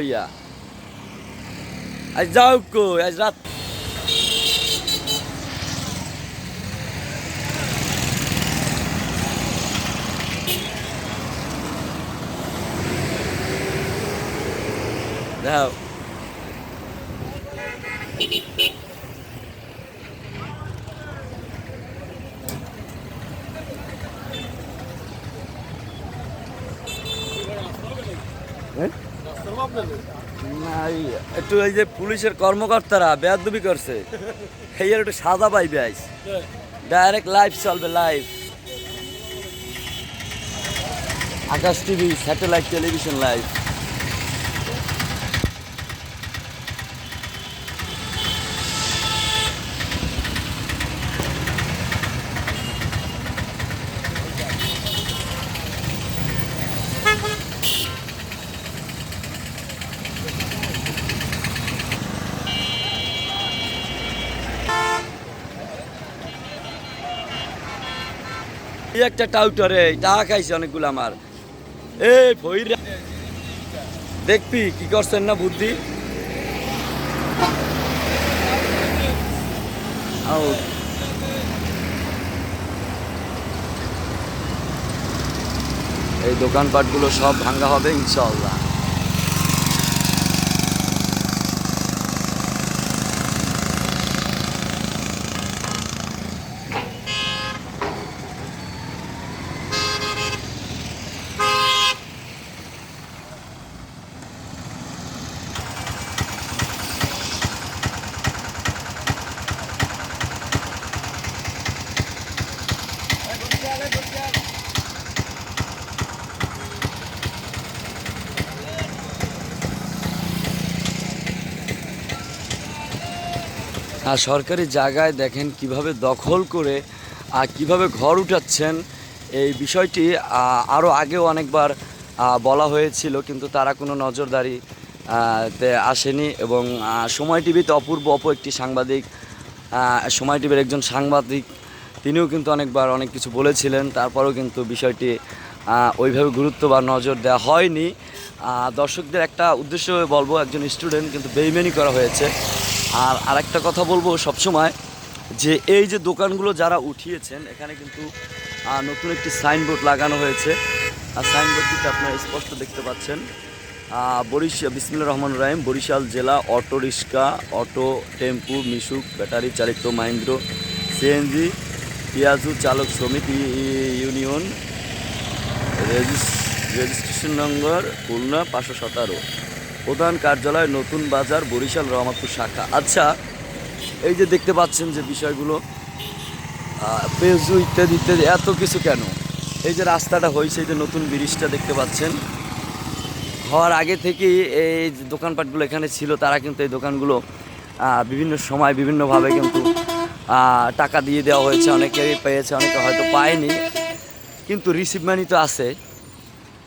ইয়া আজ যাও কো আজ রাত দাও না, এই একটু এই যে পুলিশের কর্মকর্তারা বেয়াদবি করছে এই আর একটু সাদা পাইবে আইস। ডাইরেক্ট লাইভ চলবে live Akash TV satellite television live এই একটা টাউটারে টাকা খাইছে অনেকগুলো আমার। এই ভৈরা। দেখবি কি করছেন না বুদ্ধি? Out. এই দোকানপাটগুলো সব ভাঙ্গা হবে ইনশাল্লাহ আর সরকারি জায়গায় দেখেন কীভাবে দখল করে আর কীভাবে ঘর উঠাচ্ছেন, এই বিষয়টি আরও আগেও অনেকবার বলা হয়েছিল, কিন্তু তারা কোনো নজরদারি তে আসেনি এবং সময় টিভিতে অপূর্ব অপ একটি সাংবাদিক সময় টিভির একজন সাংবাদিক, তিনিও কিন্তু অনেকবার অনেক কিছু বলেছিলেন, তারপরেও কিন্তু বিষয়টি ওইভাবে গুরুত্ব বা নজর দেওয়া হয়নি। দর্শকদের একটা উদ্দেশ্য বলব, একজন স্টুডেন্ট কিন্তু বেইমেনি করা হয়েছে। আর আরেকটা কথা বলব সবসময় যে এই যে দোকানগুলো যারা উঠিয়েছেন, এখানে কিন্তু নতুন একটি সাইনবোর্ড লাগানো হয়েছে। আর সাইনবোর্ডটিতে আপনারা স্পষ্ট দেখতে পাচ্ছেন বরিশাল বিসমিল্লা রহমান রাহিম, বরিশাল জেলা auto rickshaw, auto, tempo, Mishuk, battery চালিত মাহিন্দ্র, সিএনজি, পিয়াজু চালক শ্রমিক ইউনিয়ন, রেজিস- রেজিস্ট্রেশন নম্বর, খুলনা পাঁচশো সতেরো। প্রধান কার্যালয়, নতুন বাজার, বরিশাল রহমাতুর শাখা। আচ্ছা এই যে দেখতে পাচ্ছেন যে বিষয়গুলো পেজু ইত্যাদি ইত্যাদি, এত কিছু কেন? এই যে রাস্তাটা হয়েছে, এই যে নতুন ব্রিজটা দেখতে পাচ্ছেন। হওয়ার আগে থেকেই এই দোকানপাটগুলো এখানে ছিল, তারা কিন্তু এই দোকানগুলো বিভিন্ন সময় বিভিন্নভাবে কিন্তু টাকা দিয়ে দেওয়া হয়েছে। অনেকেই পেয়েছে, অনেকে হয়তো পায়নি। কিন্তু রিসিভ মানি তো আছে।